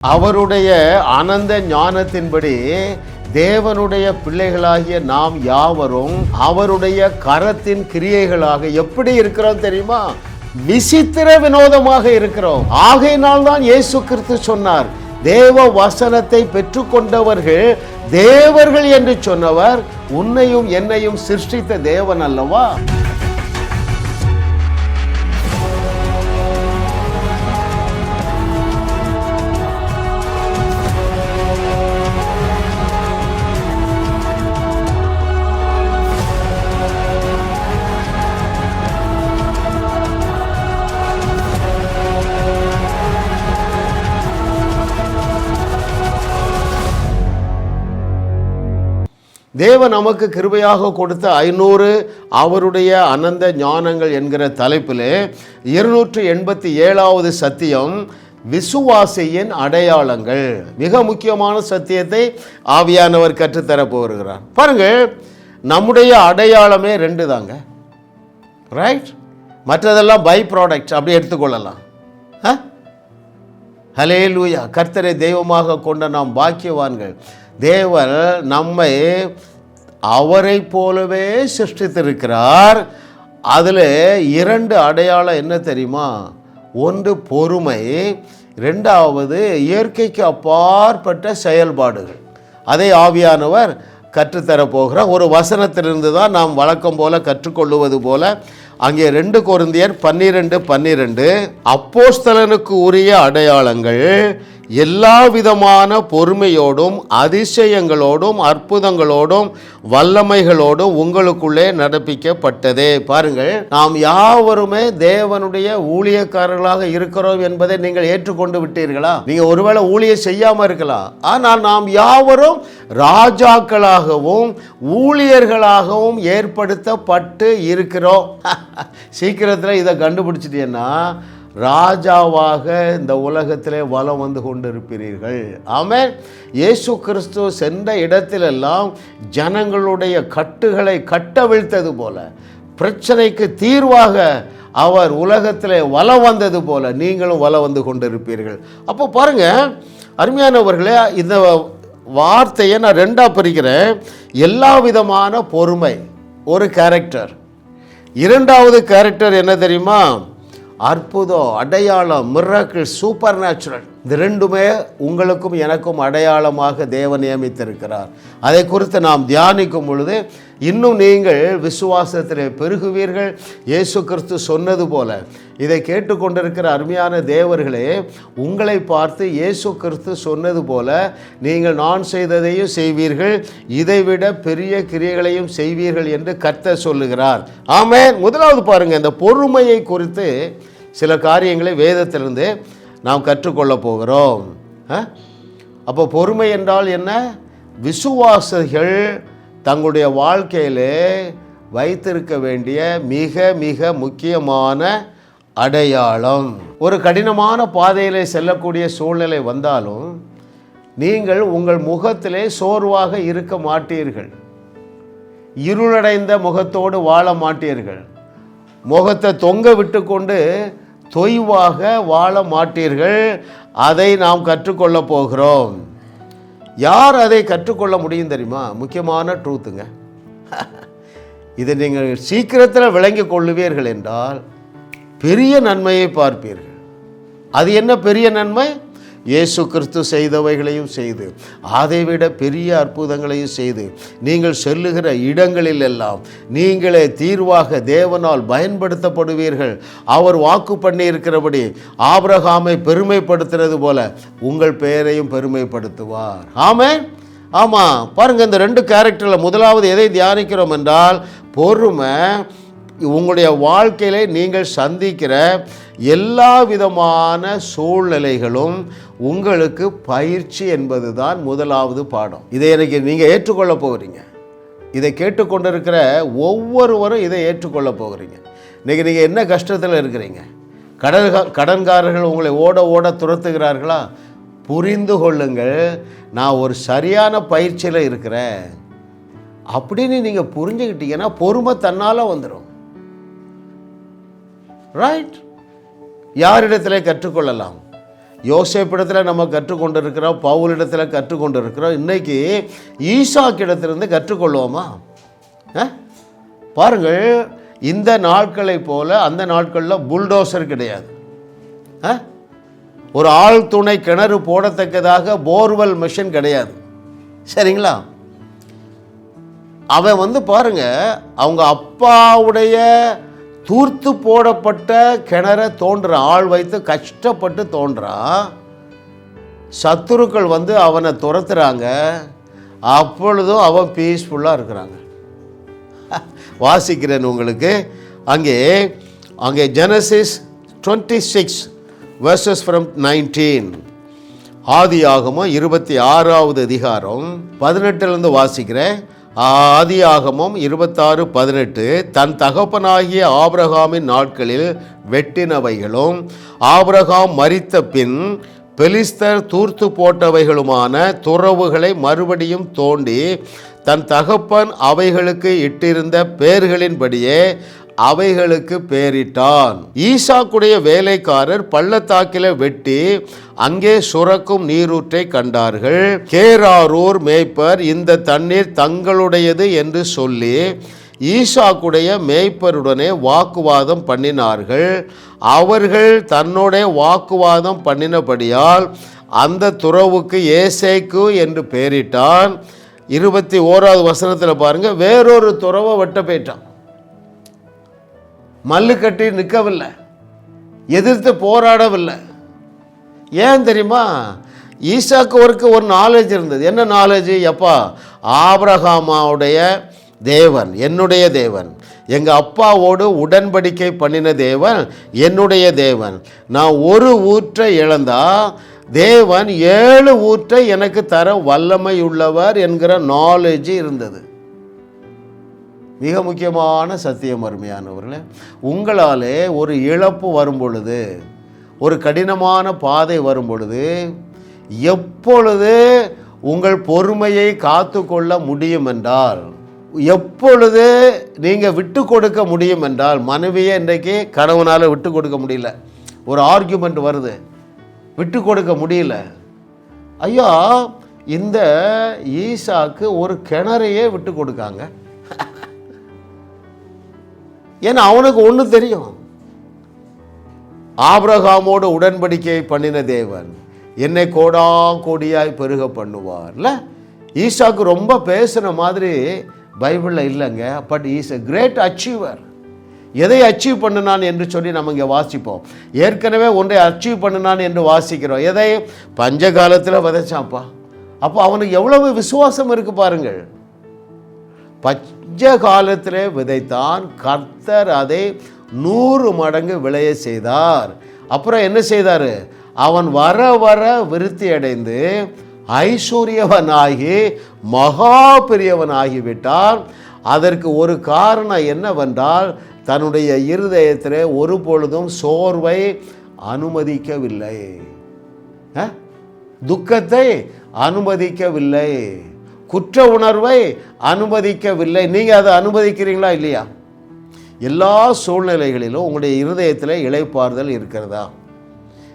அவருடைய ஆனந்த ஞானத்தின்படி தேவனுடைய பிள்ளைகளாகிய நாம் யாவரும் அவருடைய கரத்தின் கிரியைகளாக எப்படி இருக்கிறோம் தெரியுமா? விசித்திர வினோதமாக இருக்கிறோம். ஆகையினால் தான் இயேசு கிறிஸ்து சொன்னார் தேவ வசனத்தை பெற்றுக்கொண்டவர்கள் தேவர்கள் என்று சொன்னவர் உன்னையும் என்னையும் சிருஷ்டித்த தேவன் அல்லவா? தேவன் நமக்கு கிருபையாக கொடுத்த ஐநூறு அவருடைய அனந்த ஞானங்கள் என்கிற தலைப்பிலே இருநூற்று எண்பத்தி ஏழாவது சத்தியம் விசுவாசியின் அடையாளங்கள். மிக முக்கியமான சத்தியத்தை ஆவியானவர் கற்றுத்தர போகிறார். பாருங்கள் நம்முடைய அடையாளமே ரெண்டு தாங்க. ரைட் மற்றதெல்லாம் பை ப்ராடக்ட் அப்படி எடுத்துக்கொள்ளலாம். ஆ ஹலே லூயா கர்த்தரை தெய்வமாக கொண்ட நாம் பாக்கியவான்கள். தேவர் நம்மை அவரை போலவே சிருஷ்டித்திருக்கிறார். அதில் இரண்டு அடையாளம் என்ன தெரியுமா? ஒன்று பொறுமை ரெண்டாவது இயற்கைக்கு அப்பாற்பட்ட செயல்பாடுகள். அதை ஆவியானவர் கற்றுத்தரப் போகிறார். ஒரு வசனத்திலிருந்து தான் நாம் வழக்கம் போல கற்றுக்கொள்ளுவது போல அங்கே ரெண்டு குருந்தியர் பன்னிரெண்டு பன்னிரெண்டு. அப்போஸ்தலனுக்கு உரிய அடையாளங்கள் எல்லா விதமான பொறுமையோடும் அதிசயங்களோடும் அற்புதங்களோடும் வல்லமைகளோடும் உங்களுக்குள்ளே நடப்பிக்கப்பட்டதே. பாருங்கள் நாம் யாவருமே தேவனுடைய ஊழியக்காரர்களாக இருக்கிறோம் என்பதை நீங்கள் ஏற்றுக்கொண்டு விட்டீர்களா? நீங்க ஒருவேளை ஊழிய செய்யாம இருக்கலாம். ஆனால் நாம் யாவரும் ராஜாக்களாகவும் ஊழியர்களாகவும் ஏற்படுத்தப்பட்டு இருக்கிறோம். சீக்கிரத்தில் இதை கண்டுபிடிச்சிட்டீங்கன்னா ராஜாவாக இந்த உலகத்தில் வலம் வந்து கொண்டிருப்பீர்கள். ஆமென். இயேசு கிறிஸ்து சென்ற இடத்திலெல்லாம் ஜனங்களுடைய கட்டுகளை கட்டவிழ்த்தது போல பிரச்சனைக்கு தீர்வாக அவர் உலகத்தில் வலம் வந்தது போல நீங்களும் வலம் வந்து கொண்டிருப்பீர்கள். அப்போ பாருங்க அருமையானவர்களே இந்த வார்த்தையை நான் ரெண்டாக பிரிக்கிறேன். எல்லா விதமான பொறுமை ஒரு கேரக்டர் இரண்டாவது கேரக்டர் என்ன தெரியுமா? அற்புதம் அடையாளம் மிராக்கிள் சூப்பர் நேச்சுரல் இது ரெண்டுமே உங்களுக்கும் எனக்கும் அடையாளமாக தேவன் நியமித்திருக்கிறார். அதை குறித்து நாம் தியானிக்கும் பொழுது இன்னும் நீங்கள் விசுவாசத்தில் பெருகுவீர்கள். இயேசு கிறிஸ்து சொன்னது போல. இதை கேட்டுக்கொண்டிருக்கிற அருமையான தேவர்களே உங்களை பார்த்து இயேசு கிறிஸ்து சொன்னது போல நீங்கள் நான் செய்ததையும் செய்வீர்கள். இதைவிட பெரிய கிரியைகளையும் செய்வீர்கள் என்று கர்த்த சொல்லுகிறார். ஆமே முதலாவது பாருங்கள் இந்த பொறுமையை குறித்து சில காரியங்களை வேதத்திலிருந்து நாம் கற்றுக்கொள்ள போகிறோம். அப்போ பொறுமை என்றால் என்ன? விசுவாசிகள் தங்களுடைய வாழ்க்கையிலே வைத்திருக்க வேண்டிய மிக மிக முக்கியமான அடையாளம். ஒரு கடினமான பாதையிலே செல்லக்கூடிய சூழ்நிலை வந்தாலும் நீங்கள் உங்கள் முகத்திலே சோர்வாக இருக்க மாட்டீர்கள். இருளடைந்த முகத்தோடு வாழ மாட்டீர்கள். முகத்தை தொங்க விட்டு கொண்டு தொய்வாக வாழ மாட்டீர்கள். அதை நாம் கற்றுக்கொள்ள போகிறோம். யார் அதை கற்றுக்கொள்ள முடியும் தெரியுமா? முக்கியமான ட்ரூத்துங்க இதை நீங்கள் சீக்கிரத்தில் விளங்கி கொள்ளுவீர்கள் என்றால் பெரிய நன்மையை பார்ப்பீர்கள். அது என்ன பெரிய நன்மை? இயேசு கிறிஸ்து செய்தவைகளையும் செய்து அதைவிட பெரிய அற்புதங்களையும் செய்து நீங்கள் செல்லுகிற இடங்களில் எல்லாம் நீங்களே தீர்வாக தேவனால் பயன்படுத்தப்படுவீர்கள். அவர் வாக்கு பண்ணி இருக்கிறபடி ஆபிரகாமை பெருமைப்படுத்துறது போல உங்கள் பெயரையும் பெருமைப்படுத்துவார். ஆமே. ஆமாம் பாருங்கள் இந்த ரெண்டு கேரக்டரில் முதலாவது எதை தியானிக்கிறோம் என்றால் பொறுமை உங்களுடைய வாழ்க்கையில நீங்கள் சந்திக்கிற எல்லா விதமான சூழ்நிலைகளும் உங்களுக்கு பயிற்சி என்பது தான் முதலாவது பாடம். இதை எனக்கு நீங்கள் ஏற்றுக்கொள்ள போகிறீங்க. இதை கேட்டுக்கொண்டிருக்கிற ஒவ்வொருவரும் இதை ஏற்றுக்கொள்ள போகிறீங்க. இன்றைக்கி நீங்கள் என்ன கஷ்டத்தில் இருக்கிறீங்க? கடன் கடன்காரர்கள் உங்களை ஓட ஓட துரத்துகிறார்களா? புரிந்து கொள்ளுங்கள் நான் ஒரு சரியான பயிற்சியில் இருக்கிறேன். அப்படின்னு நீங்கள் புரிஞ்சுக்கிட்டீங்கன்னா பொறுமை தன்னால் வந்துடும் ரைட் யாரிடத்தில் கற்றுக்கொள்ளலாம்? யோசேப்பிடத்தில் நம்ம கற்றுக்கொண்டு இருக்கிறோம் பவுலிடத்தில் கற்றுக்கொண்டு இருக்கிறோம் இன்னைக்கு ஈசாக்கிடத்திலிருந்து கற்றுக்கொள்வோமா? ஆ? பாருங்கள் இந்த நாட்களை போல் அந்த நாட்களில் புல்டோசர் கிடையாது. ஆ? ஒரு ஆள் துணை கிணறு போடத்தக்கதாக போர்வெல் மிஷின் கிடையாது. சரிங்களா? அவன் வந்து பாருங்கள் அவங்க அப்பாவுடைய தூர்த்து போடப்பட்ட கிணற தோன்ற ஆள் வைத்து கஷ்டப்பட்டு தோன்றான் சத்துருக்கள் வந்து அவனை துரத்துறாங்க. அப்பொழுதும் அவன் பீஸ்ஃபுல்லாக இருக்கிறாங்க. வாசிக்கிறேன் உங்களுக்கு. அங்கே அங்கே Genesis twenty six verses from nineteen ஆதியாகமம் இருபத்தி ஆறாவது அதிகாரம் பதினெட்டுலேருந்து வாசிக்கிறேன். ஆதியாகமும் இருபத்தாறு பதினெட்டு தன் தகப்பனாகிய ஆபிரகாமின் நாட்களில் வெட்டினவைகளும் ஆபிரகாம் மரித்த பின் பெலிஸ்தர் தூர்த்து போட்டவைகளுமான துறவுகளை மறுபடியும் தோண்டி தன் தகப்பன் அவைகளுக்கு இட்டிருந்த பெயர்களின்படியே அவைகளுக்கு பேரிட்டான். ஈசாக்குடைய வேலைக்காரர் பள்ளத்தாக்கில வெட்டி அங்கே சுரக்கும் நீரூற்றை கண்டார்கள். கேராரூர் மேய்ப்பர் இந்த தண்ணீர் தங்களுடையது என்று சொல்லி ஈஷாக்குடைய மேய்ப்பருடனே வாக்குவாதம் பண்ணினார்கள். அவர்கள் தன்னுடைய வாக்குவாதம் பண்ணினபடியால் அந்த துறவுக்கு ஏசேக்கு என்று பெயரிட்டான். இருபத்தி ஓராவது வசனத்தில் பாருங்கள் வேறொரு துறவை வெட்ட போயிட்டான். மல்லு கட்டி நிற்கவில்லை எதிர்த்து போராடவில்லை. ஏன் தெரியுமா? ஈசாக்கு ஒருக்கு ஒரு நாலேஜ் இருந்தது. என்ன நாலேஜ் எப்பா ஆப்ரஹாமாவுடைய தேவன் என்னுடைய தேவன். எங்கள் அப்பாவோடு உடன்படிக்கை பண்ணின தேவன் என்னுடைய தேவன். நான் ஒரு ஊற்றை இழந்தால் தேவன் ஏழு ஊற்றை எனக்கு தர வல்லமை உள்ளவர் என்கிற நாலேஜ் இருந்தது. மிக முக்கியமான சத்தியம் அருமையானவர்களே உங்களாலே ஒரு இழப்பு வரும் பொழுது ஒரு கடினமான பாதை வரும் பொழுது எப்பொழுது உங்கள் பொறுமையை காத்து கொள்ள முடியும் என்றால் எப்பொழுது நீங்கள் விட்டு கொடுக்க முடியும் என்றால் மனைவியை இன்றைக்கு கணவனால் விட்டு கொடுக்க முடியல. ஒரு ஆர்கியூமெண்ட் வருது. விட்டு கொடுக்க முடியல. ஐயா இந்த ஈசாக்கு ஒரு கிணறையே விட்டு கொடுக்காங்க. ஏன்னா அவனுக்கு ஒன்று தெரியும். ஆபிரகாமோடு உடன்படிக்கை பண்ணின தேவன் என்னை கோடா கோடியாய் பெருக பண்ணுவார்ல. ஈசாக்கு ரொம்ப பேசுன மாதிரி பைபிளில் இல்லைங்க but is a great achiever எதை அச்சீவ் பண்ணினான் என்று சொல்லி நம்ம இங்கே வாசிப்போம். ஏற்கனவே ஒன்றை அச்சீவ் பண்ணினான் என்று வாசிக்கிறோம். எதை? பஞ்ச காலத்தில் விதைச்சான்ப்பா. அப்போ அவனுக்கு எவ்வளவு விசுவாசம் இருக்கு பாருங்கள். பஞ்ச காலத்தில் விதைத்தான் கர்த்தர் அதை நூறு மடங்கு விளைய செய்தார். அப்புறம் என்ன செய்தார்? அவன் வர வர விருத்தி அடைந்து ஐஸ்வர்யவனாகி மகா பெரியவனாகிவிட்டான் அதற்கு ஒரு காரணம் என்னவென்றால் தன்னுடைய இருதயத்தில் ஒரு பொழுதும் சோர்வை அனுமதிக்கவில்லை. துக்கத்தை அனுமதிக்கவில்லை. குற்ற உணர்வை அனுமதிக்கவில்லை. நீங்கள் அதை அனுமதிக்கிறீங்களா இல்லையா? எல்லா சூழ்நிலைகளிலும் உங்களுடைய இருதயத்தில் இழைப்பாறுதல் இருக்கிறதா?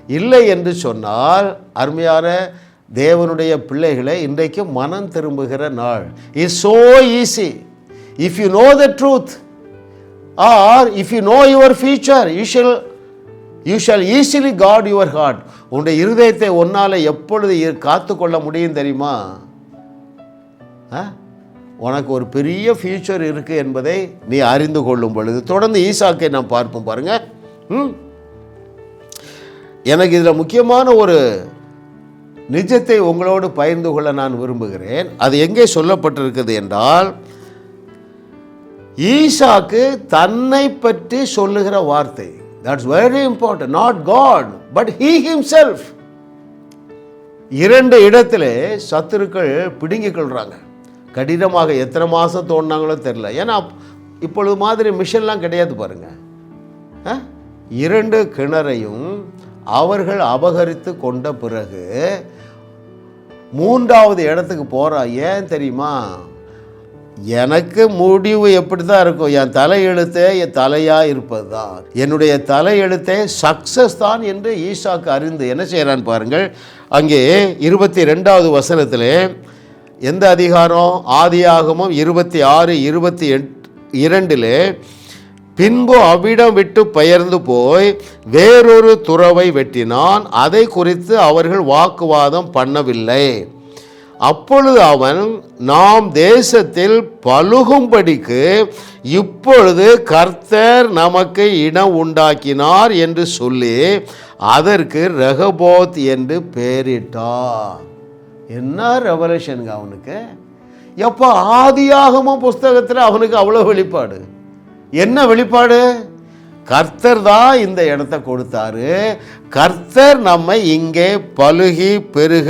இல்லை என்று சொன்னால் அருமையான தேவனுடைய பிள்ளைகளை இன்றைக்கு மனம் திரும்புகிற நாள். Is so easy if you know the truth or if you know your future you shall you shall easily guard your heart உன்னுடைய இருதயத்தை ஒன்றால் எப்பொழுது காத்துக்கொள்ள முடியும் தெரியுமா? ஆ? உனக்கு ஒரு பெரிய ஃபியூச்சர் இருக்குது என்பதை நீ அறிந்து கொள்ளும் பொழுது. தொடர்ந்து ஈசாக்கை நாம் பார்ப்போம் பாருங்க. ம்? எனக்கு இதில் முக்கியமான ஒரு நிஜத்தை உங்களோடு பகிர்ந்து கொள்ள நான் விரும்புகிறேன். அது எங்கே சொல்லப்பட்டிருக்குது என்றால் ஈசாக்கு தன்னை பற்றி சொல்லுகிற வார்த்தை. That's very important not God but he self இரண்டு இடத்துல சத்துருக்கள் பிடுங்கிக் கொள்கிறாங்க கடினமாக எத்தனை மாதம் தோணுனாங்களோ தெரில ஏன்னா இப்பொழுது மாதிரி மிஷின்லாம் கிடையாது பாருங்க. ஆ? இரண்டு கிணறையும் அவர்கள் அபகரித்து கொண்ட பிறகு மூன்றாவது இடத்துக்கு போகிறா ஏன் தெரியுமா? எனக்கு முடிவு எப்படி தான் இருக்கும் என் தலையெழுத்தே என் தலையாக இருப்பது தான் என்னுடைய தலையெழுத்தே சக்ஸஸ் தான் என்று ஈஷாக்கு அறிந்து என்ன செய்கிறான்னு பாருங்கள். அங்கே இருபத்தி ரெண்டாவது வசனத்தில் எந்த அதிகாரம்? ஆதியாகமும் இருபத்தி ஆறு இருபத்தி எட் இரண்டிலே பின்பு அவ்விடம் விட்டு பெயர்ந்து போய் வேறொரு துறவை வெட்டினான். அதை குறித்து அவர்கள் வாக்குவாதம் பண்ணவில்லை. அப்பொழுது அவன் நாம் தேசத்தில் பழுகும்படிக்கு இப்பொழுது கர்த்தர் நமக்கு இடம் உண்டாக்கினார் என்று சொல்லி அதற்கு ரகபோத் என்று பெயரிட்டார். என்ன ரெவலேஷனுங்க அவனுக்கு? எப்போ ஆதியாகமும் புஸ்தகத்தில் அவனுக்கு அவ்வளோ வெளிப்பாடு? என்ன வெளிப்பாடு? கர்த்தர் தான் இந்த இடத்த கொடுத்தாரு. கர்த்தர் நம்மை இங்கே பழுகி பெருக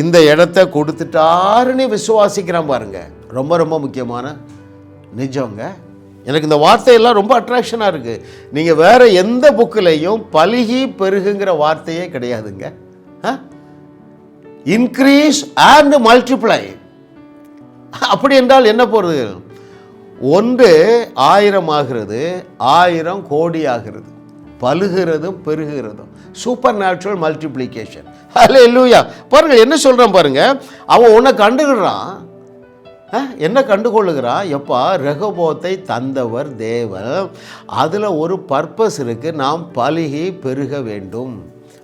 இந்த இடத்த கொடுத்துட்டாருன்னு விசுவாசிக்கிறான் பாருங்க. ரொம்ப ரொம்ப முக்கியமான நிஜங்க. எனக்கு இந்த வார்த்தையெல்லாம் ரொம்ப அட்ராக்ஷனாக இருக்குது நீங்கள் வேறு எந்த புக்கிலையும் பழுகி பெருகுங்கிற வார்த்தையே கிடையாதுங்க. இன்க்ரீஸ் அண்ட் மல்டிப்ளை அப்படி என்றால் என்ன போகிறது ஒன்று ஆயிரம் ஆகிறது ஆயிரம் கோடி ஆகிறது பழுகிறதும் பெருகிறதும். சூப்பர் நேச்சுரல் மல்டிப்ளிகேஷன் அதில் லூயா பாருங்கள் என்ன சொல்கிறான் பாருங்கள் அவன் உன்னை கண்டுகிடுறான். என்ன கண்டுகொள்ளுகிறான் எப்பா ரகபோத்தை தந்தவர் தேவன். அதில் ஒரு பர்பஸ் இருக்குது நாம் பழுகி பெருக வேண்டும்.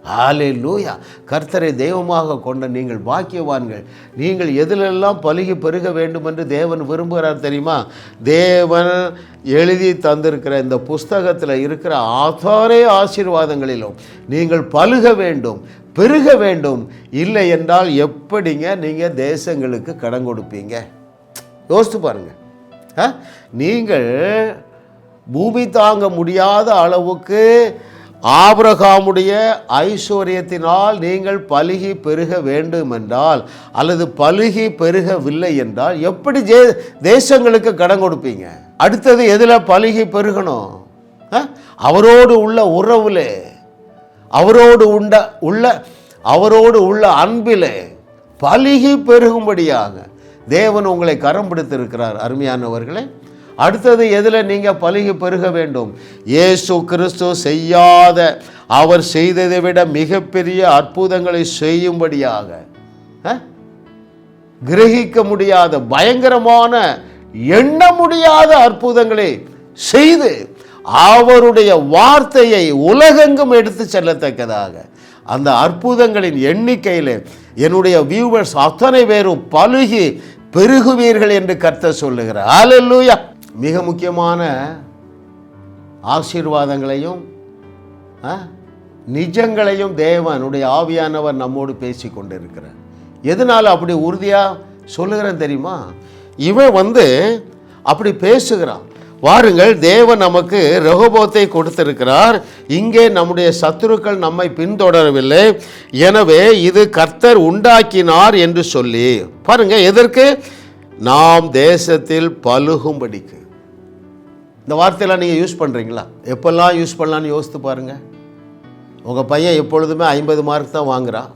ஆலே லூயா கர்த்தரை தெய்வமாக கொண்ட நீங்கள் பாக்கியவான்கள். நீங்கள் எதிலெல்லாம் பழுகி பெருக வேண்டும் என்று தேவன் விரும்புகிறார் தெரியுமா? தேவன் எழுதி தந்திருக்கிற இந்த புஸ்தகத்தில் இருக்கிற ஆதாரே ஆசீர்வாதங்களிலும் நீங்கள் பழுக வேண்டும் பெருக வேண்டும். இல்லை என்றால் எப்படிங்க நீங்கள் தேசங்களுக்கு கடன் கொடுப்பீங்க? யோசித்து பாருங்கள் ஆ? நீங்கள் பூமி தாங்க முடியாத அளவுக்கு ஆபிரகாமுடைய ஐஸ்வர்யத்தினால் நீங்கள் பழுகி பெருக வேண்டும் என்றால் அல்லது பழுகி பெருகவில்லை என்றால் எப்படி ஜே தேசங்களுக்கு கடன் கொடுப்பீங்க? அடுத்தது எதில் பழுகி பெருகணும்? ஆ? அவரோடு உள்ள உறவுலே அவரோடு உண்ட உள்ள அவரோடு உள்ள அன்பிலே பழுகி பெருகும்படியாக தேவன் உங்களை கரம் பிடித்திருக்கிறார். அருமையானவர்களே அடுத்தது எதில் நீங்கள் பழுகி பெருக வேண்டும்? ஏசு கிறிஸ்து செய்யாத அவர் செய்ததை விட மிகப்பெரிய அற்புதங்களை செய்யும்படியாக ஆ? கிரகிக்க முடியாத பயங்கரமான எண்ண முடியாத அற்புதங்களை செய்து அவருடைய வார்த்தையை உலகெங்கும் எடுத்து செல்லத்தக்கதாக. அந்த அற்புதங்களின் எண்ணிக்கையில் என்னுடைய வியூவர்ஸ் அத்தனை பேரும் பழுகி பெருகுவீர்கள் என்று கருத்தை சொல்லுகிறார். ஆலல்லூயா மிக முக்கியமான ஆசீர்வாதங்களையும் ஆ, நிஜங்களையும் தேவனுடைய ஆவியானவர் நம்மோடு பேசி கொண்டிருக்கிறார். எதனால் அப்படி உறுதியாக சொல்லுகிறேன் தெரியுமா? இவன் வந்து அப்படி பேசுகிறான். வாருங்கள் தேவன் நமக்கு ரகோபோத்தை கொடுத்திருக்கிறார். இங்கே நம்முடைய சத்துருக்கள் நம்மை பின்தொடரவில்லை. எனவே இது கர்த்தர் உண்டாக்கினார் என்று சொல்லி பாருங்க எதற்கு? நாம் தேசத்தில் பழுகும்படிக்கு. இந்த வார்த்தையெல்லாம் நீங்கள் யூஸ் பண்ணுறீங்களா எப்போல்லாம் யூஸ் பண்ணலான்னு யோசித்து பாருங்கள் உங்கள் பையன் எப்பொழுதுமே ஐம்பது மார்க் தான் வாங்குகிறான்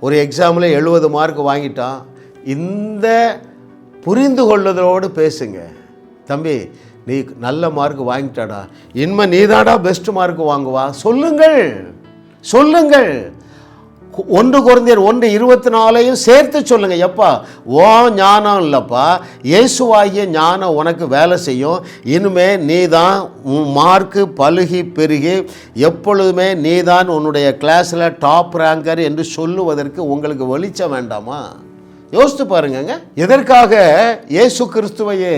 ஒரு எக்ஸாமில் எழுபது மார்க் வாங்கிட்டான் இந்த புரிந்து கொள்வதோடு பேசுங்க. தம்பி நீ நல்ல மார்க் வாங்கிட்டாடா. இனிமே நீதாடா பெஸ்ட் மார்க் வாங்குவா. சொல்லுங்கள். சொல்லுங்கள். ஒன்று குறைந்தர் ஒன்று இருபத்தி நாலையும் சேர்த்து சொல்லுங்கள் எப்பா? ஓ ஞானம் இல்லைப்பா. இயேசுவாகிய ஞானம் உனக்கு வேலை செய்யும். இனிமேல் நீ தான் உன் மார்க்கு பழுகி பெருகி எப்பொழுதுமே நீ தான் உன்னுடைய கிளாஸில் டாப் ரேங்கர் என்று சொல்லுவதற்கு உங்களுக்கு வெளிச்சம் வேண்டாமா? யோசித்து பாருங்கங்க. எதற்காக இயேசு கிறிஸ்துவையே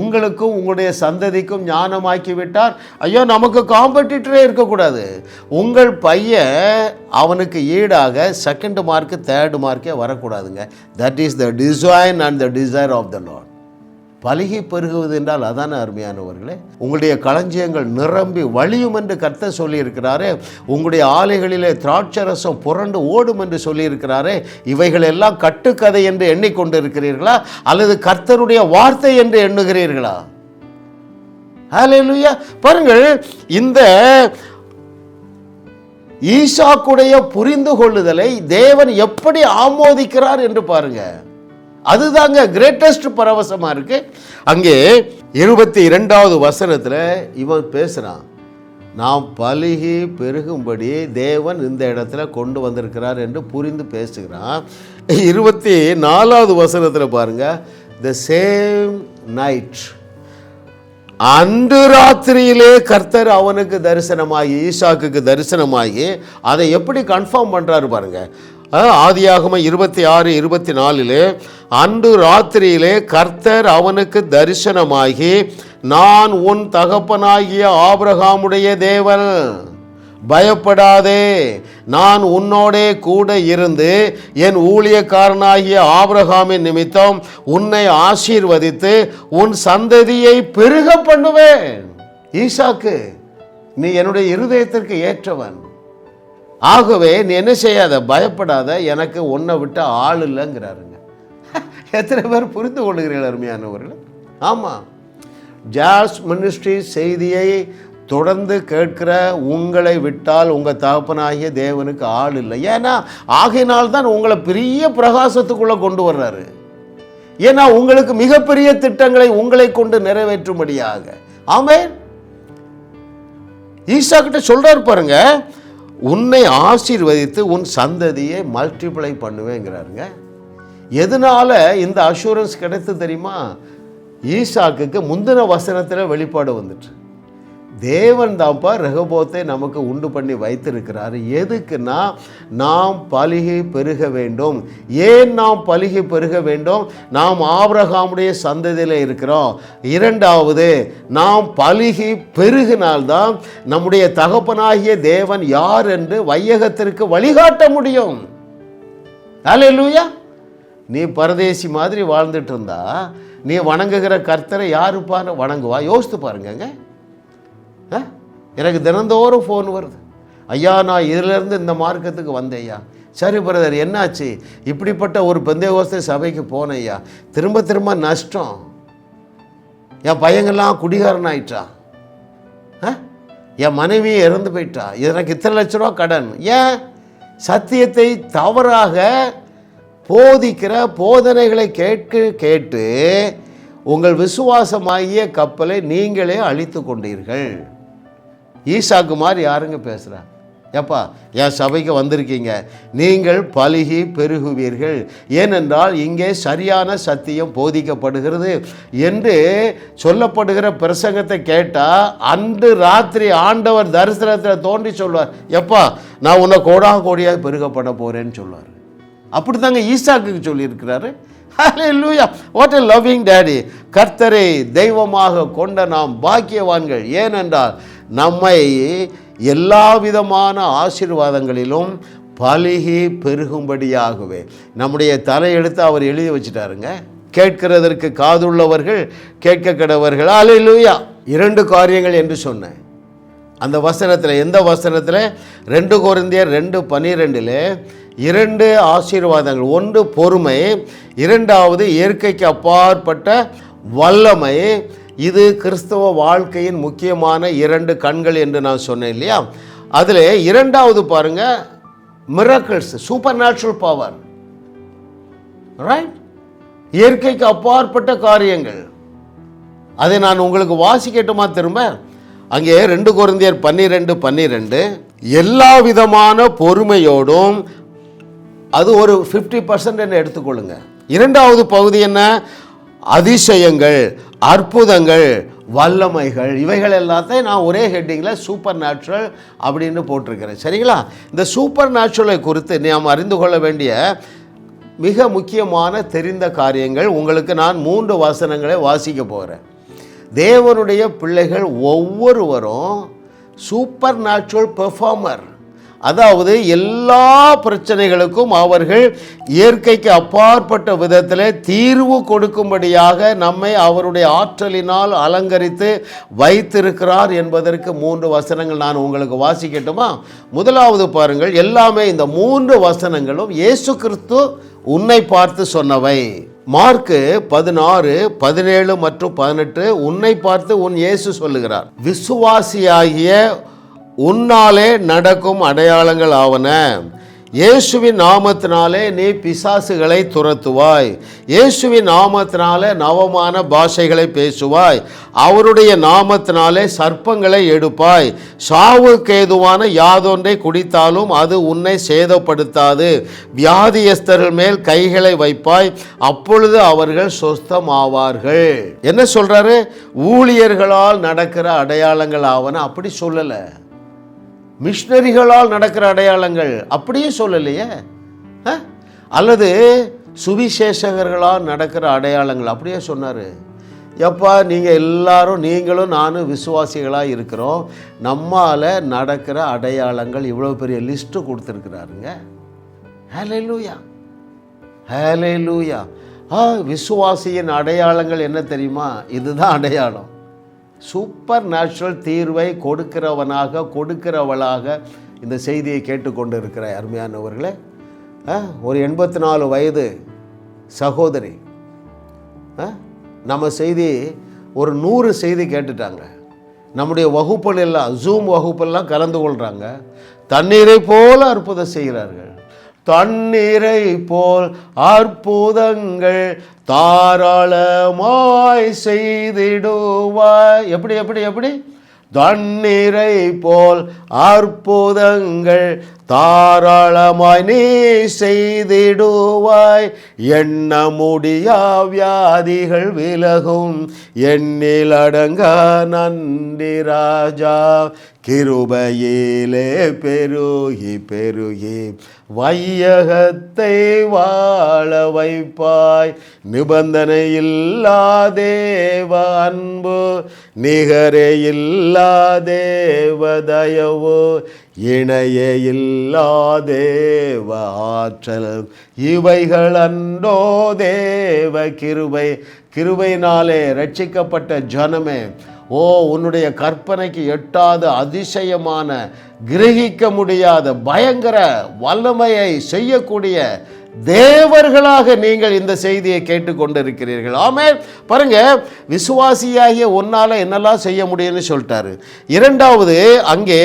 உங்களுக்கும் உங்களுடைய சந்ததிக்கும் ஞானமாக்கி விட்டார் ஐயோ நமக்கு காம்படிட்டரே இருக்கக்கூடாது. உங்கள் பையன் அவனுக்கு ஈடாக செகண்ட் மார்க்கு தேர்டு மார்க்கே வரக்கூடாதுங்க. That is the design and the desire of the Lord பலுகி பெருகுவது என்றால் அதான அருமையானவர்களே? உங்களுடைய களஞ்சியங்கள் நிரம்பி வழியும் என்று கர்த்த சொல்லியிருக்கிறாரே. உங்களுடைய ஆலைகளிலே திராட்சரசம் புரண்டு ஓடும் என்று சொல்லியிருக்கிறாரே. இவைகள் எல்லாம் கட்டுக்கதை என்று எண்ணிக்கொண்டிருக்கிறீர்களா? அல்லது கர்த்தருடைய வார்த்தை என்று எண்ணுகிறீர்களா? ஹalleluya பாருங்கள் இந்த ஈசாக்குடைய புரிந்து கொள்ளுதலை தேவன் எப்படி ஆமோதிக்கிறார் என்று பாருங்கள் அதுதாங்க கிரேட்டஸ்ட் பரவசமாக இருக்கு. அங்கே இருபத்தி இரண்டாவது வசனத்தில் இவன் பேசுகிறான் நாம் பழுகி பெருகும்படி தேவன் இந்த இடத்துல கொண்டு வந்திருக்கிறார் என்று புரிந்து பேசுகிறான். இருபத்தி நாலாவது வசனத்தில் பாருங்க. த சேம் நைட் அன்று ராத்திரியிலே கர்த்தர் அவனுக்கு தரிசனமாகி ஈசாக்குக்கு தரிசனமாகி அதை எப்படி கன்ஃபார்ம் பண்ணுறாரு பாருங்கள் ஆதியாகம இருபத்தி ஆறு இருபத்தி நாலிலே அன்று ராத்திரியிலே கர்த்தர் அவனுக்கு தரிசனமாகி நான் உன் தகப்பனாகிய ஆபிரகாமுடைய தேவன். பயப்படாதே நான் உன்னோடே கூட இருந்து என் ஊழியக்காரனாகிய ஆபிரகாமின் நிமித்தம் உன்னை ஆசீர்வதித்து உன் சந்ததியை பெருக பண்ணுவேன். ஈசாக்கு நீ என்னுடைய இருதயத்திற்கு ஏற்றவன். ஆகவே நீ என்ன செய்யாத? பயப்படாத. எனக்கு உன்னை விட்டு ஆள் இல்லைங்கிறாருங்க. எத்தனை பேர் புரிந்து கொள்கிறீர்கள் அருமையானவர்கள்? ஆமாம் ஜாஸ் மினிஸ்ட்ரி செய்தியை தொடர்ந்து கேட்கிற உங்களை விட்டால் உங்கள் தகப்பனாகிய தேவனுக்கு ஆள் இல்லை. ஏன்னா ஆகையினால்தான் உங்களை பெரிய பிரகாசத்துக்குள்ளே கொண்டு வர்றாரு. ஏன்னா உங்களுக்கு மிகப்பெரிய திட்டங்களை உங்களை கொண்டு நிறைவேற்றும்படியாக. ஆமே ஈசா கிட்ட சொல்றாரு பாருங்க உன்னை ஆசீர்வதித்து உன் சந்ததியை மல்டிப்ளை பண்ணுவேங்கிறாருங்க. எதனால இந்த அஷூரன்ஸ் கிடைத்து தெரியுமா? ஈசாக்குக்கு முந்தின வசனத்தில் வெளிப்பாடு வந்துட்டு தேவன் தான்ப்பா ரகபோத்தை நமக்கு உண்டு பண்ணி வைத்திருக்கிறாரு. எதுக்குன்னா நாம் பலிகை பெருக வேண்டும். ஏன் நாம் பலிகை பெருக வேண்டும்? நாம் ஆபரகாமுடைய சந்ததியில் இருக்கிறோம். இரண்டாவது நாம் பலிகை பெருகினால்தான் நம்முடைய தகப்பனாகிய தேவன் யார் என்று வையகத்திற்கு வழிகாட்ட முடியும். அல்லேலூயா! நீ பரதேசி மாதிரி வாழ்ந்துட்டு இருந்தா நீ வணங்குகிற கர்த்தரை யாருப்பான்னு வணங்குவா? யோசித்து பாருங்கங்க எனக்கு தினந்தோறும் ஃபோன் வருது. ஐயா நான் இதிலேருந்து இந்த மார்க்கத்துக்கு வந்தேன் ஐயா. சரி பிரதர் என்னாச்சு? இப்படிப்பட்ட ஒரு பெந்தையோஸ்தை சபைக்கு போனேன் ஐயா. திரும்ப திரும்ப நஷ்டம். என் பையங்கள்லாம் குடிகாரன் ஆயிட்டான் ஆ? என் மனைவி இறந்து போயிட்டா? எனக்கு இத்தனை லட்ச ரூபா கடன். ஏன்? சத்தியத்தை தவறாக போதிக்கிற போதனைகளை கேட்க கேட்டு உங்கள் விசுவாசமாகிய கப்பலை நீங்களே அழித்து கொண்டீர்கள். ஈசாக்கு மாதிரி யாருங்க பேசுகிறா ஏப்பா என் சபைக்கு வந்திருக்கீங்க. நீங்கள் பழுகி பெருகுவீர்கள். ஏனென்றால் இங்கே சரியான சத்தியம் போதிக்கப்படுகிறது என்று சொல்லப்படுகிற பிரசங்கத்தை கேட்டால் அன்று ராத்திரி ஆண்டவர் தரிசனத்தில் தோன்றி சொல்வார் எப்பா நான் உன்னை கோடாக கோடியாக பெருகப்பட போகிறேன்னு சொல்லுவார் அப்படி தாங்க ஈசாக்கு சொல்லியிருக்கிறாரு. ஹalleluya வாட் எ லவ்விங் டேடி கர்த்தரை தெய்வமாக கொண்ட நாம் பாக்கியவான்கள். ஏனென்றால் நம்மை எல்லா விதமான ஆசீர்வாதங்களிலும் பழகி பெருகும்படியாகவே. நம்முடைய தலையெடுத்து அவர் எழுதி வச்சுட்டாருங்க. கேட்கிறதற்கு காதுள்ளவர்கள் கேட்க கிடவர்கள் அலையிலூயா இரண்டு காரியங்கள் என்று சொன்னேன். அந்த வசனத்தில் எந்த வசனத்தில்? ரெண்டு கொரிந்தியர் ரெண்டு பன்னிரெண்டில் இரண்டு ஆசீர்வாதங்கள் ஒன்று பொறுமை இரண்டாவது இயற்கைக்கு அப்பாற்பட்ட வல்லமை இது கிறிஸ்தவ வாழ்க்கையின் முக்கியமான இரண்டு கண்கள் என்று நான் சொன்னேன் இல்லையா? அதில் இரண்டாவது பாருங்க miracles supernatural power right இயற்கைக்கு அப்பாற்பட்ட காரியங்கள். அதை நான் உங்களுக்கு வாசிக்கட்டுமா திரும்ப? அங்கே ரெண்டு குருந்தியர் பன்னிரெண்டு பன்னிரெண்டு. எல்லா விதமான பொறுமையோடும் அது ஒரு ஃபிஃப்டி பர்சன்ட் எடுத்துக்கொள்ளுங்க. இரண்டாவது பகுதி என்ன? அதிசயங்கள் அற்புதங்கள் வல்லமைகள் இவைகள் எல்லாத்தையும் நான் ஒரே ஹெட்டிங்கில் சூப்பர் நேச்சுரல் அப்படின்னு போட்டிருக்கிறேன். சரிங்களா? இந்த சூப்பர் நேச்சுரலை குறித்து நாம் அறிந்து கொள்ள வேண்டிய மிக முக்கியமான தெரிந்த காரியங்கள் உங்களுக்கு நான் மூன்று வசனங்களை வாசிக்க போகிறேன் தேவனுடைய பிள்ளைகள் ஒவ்வொருவரும் சூப்பர் நேச்சுரல் பெர்ஃபார்மர் அதாவது எல்லா பிரச்சனைகளுக்கும் அவர்கள் இயற்கைக்கு அப்பாற்பட்ட விதத்தில் தீர்வு கொடுக்கும்படியாக நம்மை அவருடைய ஆற்றலினால் அலங்கரித்து வைத்திருக்கிறார் என்பதற்கு மூன்று வசனங்கள் நான் உங்களுக்கு வாசிக்கட்டுமா? முதலாவது பாருங்கள் எல்லாமே இந்த மூன்று வசனங்களும் இயேசு கிறிஸ்து உன்னை பார்த்து சொன்னவை. மார்க்கு பதினாறு பதினேழு மற்றும் பதினெட்டு உன்னை பார்த்து உன் இயேசு சொல்லுகிறார். விசுவாசியாகிய உன்னாலே நடக்கும் அடையாளங்கள் ஆவன. இயேசுவின் நாமத்தினாலே நீ பிசாசுகளை துரத்துவாய். இயேசுவின் நாமத்தினாலே நவமான பாஷைகளை பேசுவாய். அவருடைய நாமத்தினாலே சர்ப்பங்களை எடுப்பாய். சாவுக்கு ஏதுவான யாதொன்றை குடித்தாலும் அது உன்னை சேதப்படுத்தாது. வியாதியஸ்தர்கள் மேல் கைகளை வைப்பாய். அப்பொழுது அவர்கள் சொஸ்தமாவார்கள் என்ன சொல்றாரு? ஊழியர்களால் நடக்கிற அடையாளங்கள் ஆவன. அப்படி சொல்லலை. மிஷினரிகளால் நடக்கிற அடையாளங்கள் அப்படியே சொல்லலையே? ஆ? அல்லது சுவிசேஷகர்களால் நடக்கிற அடையாளங்கள் அப்படியே சொன்னார். எப்பா நீங்கள் எல்லாரும் நீங்களும் நானும் விசுவாசிகளாக இருக்கிறோம். நம்மால் நடக்கிற அடையாளங்கள் இவ்வளோ பெரிய லிஸ்ட்டு கொடுத்துருக்குறாருங்க. ஹேலே லூயா ஹேலே லூயா ஆ விசுவாசியின் அடையாளங்கள் என்ன தெரியுமா? இதுதான் அடையாளம். சூப்பர் நேச்சுரல் தீர்வை கொடுக்கிறவனாக கொடுக்கிறவளாக இந்த செய்தியை கேட்டுக்கொண்டு இருக்கிற அருமையானவர்களே ஆ, ஒரு எண்பத்தி நாலு வயது சகோதரி ஆ, நம்ம செய்தி ஒரு நூறு செய்தி கேட்டுட்டாங்க. நம்முடைய வகுப்புகள் எல்லாம் ஜூம் வகுப்பெல்லாம் கலந்து கொள்கிறாங்க தண்ணீரை போல அற்புதம் செய்கிறார்கள். தண்ணீரை போல் அற்புதங்கள் தாராளமாய் செய்திடுவாய். எப்படி எப்படி எப்படி? தண்ணீரை போல் அற்புதங்கள் தாராளமாய் நீ செய்திடுவாய். எண்ண முடியா வியாதிகள் விலகும். எண்ணில் அடங்கா நன்றி ராஜா. கிருபையிலே பெருகி பெருகி வையகத்தை வாழ வைப்பாய். நிபந்தனை இல்லா தேவ அன்பு நிகரே இல்லா தேவ தயவு. இணைய இல்லா தேவ ஆற்றல். இவைகள் அன்றோ தேவ கிருபை. கிருபையினாலே ரட்சிக்கப்பட்ட ஜனமே ஓ உன்னுடைய கற்பனைக்கு எட்டாத அதிசயமான கிரகிக்க முடியாத பயங்கர வல்லமையை செய்யக்கூடிய தேவர்களாக நீங்கள் இந்த செய்தியை கேட்டுக்கொண்டிருக்கிறீர்கள் ஆமே பாருங்க விசுவாசியாகிய உன்னால் என்னெல்லாம் செய்ய முடியும்னு சொல்லிட்டாரு. இரண்டாவது அங்கே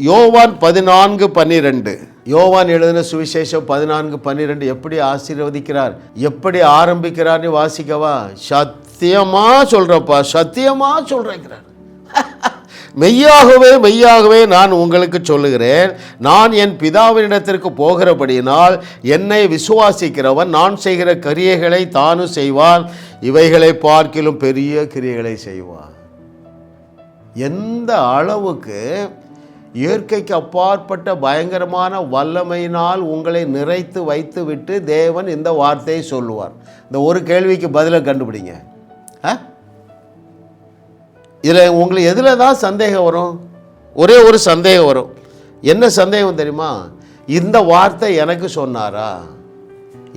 யோவான் பதினான்கு பன்னிரெண்டு. யோவான் எழுதின சுவிசேஷம் பதினான்கு பன்னிரெண்டு எப்படி ஆசீர்வதிக்கிறார்? எப்படி ஆரம்பிக்கிறார்னு வாசிக்கவா? சத்தியமா சொல்றப்பா சத்தியமா சொல்றேங்கிறார். மெய்யாகவே மெய்யாகவே நான் உங்களுக்கு சொல்லுகிறேன். நான் என் பிதாவினிடத்திற்கு போகிறபடியினால் என்னை விசுவாசிக்கிறவன் நான் செய்கிற கிரியைகளை தானும் செய்வான். இவைகளை பார்க்கிலும் பெரிய கிரியைகளை செய்வான். எந்த அளவுக்கு இயற்கைக்கு அப்பாற்பட்ட பயங்கரமான வல்லமையினால் உங்களை நிறைத்து வைத்து விட்டு தேவன் இந்த வார்த்தையை சொல்லுவார். இந்த ஒரு கேள்விக்கு பதிலை கண்டுபிடிங்க. ஆ? இதில் உங்களுக்கு எதில் தான் சந்தேகம் வரும்? ஒரே ஒரு சந்தேகம் வரும். என்ன சந்தேகம் தெரியுமா? இந்த வார்த்தை எனக்கு சொன்னாரா?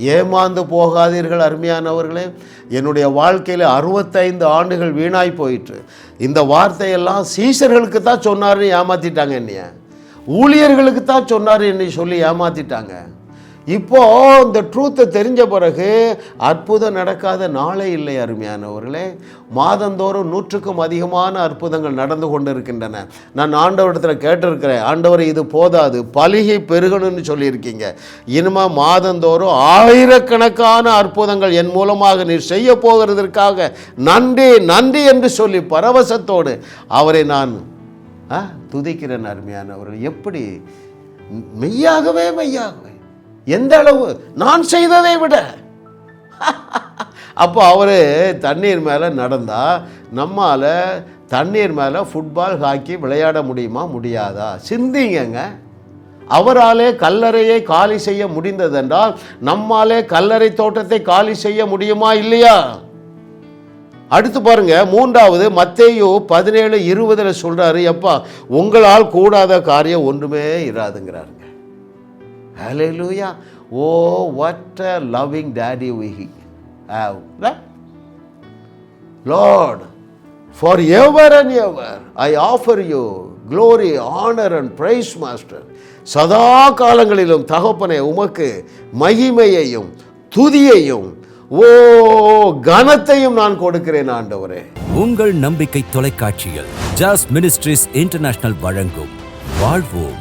ஏமாந்து போகாதீர்கள் அருமையானவர்களே. என்னுடைய வாழ்க்கையில் அறுபத்தைந்து ஆண்டுகள் வீணாய் போயிற்று. இந்த வார்த்தையெல்லாம் சீசர்களுக்கு தான் சொன்னார்னு ஏமாற்றிட்டாங்க என்னைய. ஊழியர்களுக்கு தான் சொன்னார் என்னை சொல்லி ஏமாற்றிட்டாங்க இப்போது இந்த ட்ரூத்தை தெரிஞ்ச பிறகு அற்புதம் நடக்காத நாளே இல்லை அருமையானவர்களே. மாதந்தோறும் நூற்றுக்கும் அதிகமான அற்புதங்கள் நடந்து கொண்டு இருக்கின்றன நான் ஆண்டவரிடத்தில் கேட்டிருக்கிறேன் ஆண்டவர் இது போதாது பலிகை பெருகணும்னு சொல்லியிருக்கீங்க. இனிமேல் மாதந்தோறும் ஆயிரக்கணக்கான அற்புதங்கள் என் மூலமாக நீர் செய்ய போகிறதற்காக நன்றி நன்றி என்று சொல்லி பரவசத்தோடு அவரை நான் ஆ, துதிக்கிறேன் அருமையானவர்கள். எப்படி? மெய்யாகவே மெய்யாகவே. எந்த அளவு? நான் செய்ததை விட. அப்போ அவர் தண்ணீர் மேலே நடந்தா நம்மால் தண்ணீர் மேலே ஃபுட்பால் ஹாக்கி விளையாட முடியுமா? முடியாதா? சிந்திங்கங்க. அவராலே கல்லறையை காலி செய்ய முடிந்ததென்றால் நம்மாலே கல்லறை தோட்டத்தை காலி செய்ய முடியுமா? இல்லையா? அடுத்து பாருங்க மூன்றாவது மத்தேயு பதினேழு இருபதுல சொல்றாரு எப்பா உங்களால் கூடாத காரியம் ஒன்றுமே இராதுங்கிறாருங்க. ஹalleluya oh oh, what a loving daddy we have right? Lord, forever and ever I offer you glory, honor and praise, Master. சதா காலங்களிலும் தகப்பனே உமக்கு மகிமையையும் துதியையும் ஓ கனத்தையும் நான் கொடுக்கிறேன் ஆண்டவரே உங்கள் நம்பிக்கை தொலைக்காட்சியில் ஜாஸ் மினிஸ்ட்ரிஸ் இன்டர்நேஷனல் வழங்கும் வாழ்வோம்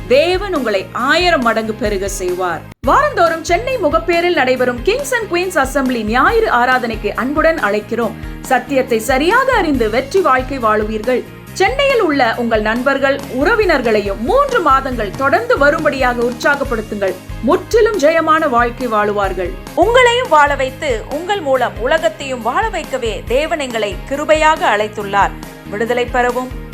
தேவன் உங்களை ஆயிரம் மடங்கு பெருக செய்வார். வாரந்தோறும் சென்னை முகப்பேரில் நடைபெறும் கிங்ஸ் அண்ட் குயின்ஸ் அசம்பிளி ஞாயிறு ஆராதனைக்கு அன்புடன் அழைக்கிறோம். சத்தியத்தை சரியாக அறிந்து வெற்றி வாழ்க்கை வாழுவீர்கள். சென்னையில் உள்ள உங்கள் நண்பர்கள் உறவினர்களையும் மூன்று மாதங்கள் தொடர்ந்து வரும்படியாக உற்சாகப்படுத்துங்கள். முற்றிலும் ஜெயமான வாழ்க்கை வாழுவார்கள். உங்களையும் வாழ வைத்து உங்கள் மூலம் உலகத்தையும் வாழ வைக்கவே தேவன் எங்களை கிருபையாக அழைத்துள்ளார். விடுதலை பெறவும்.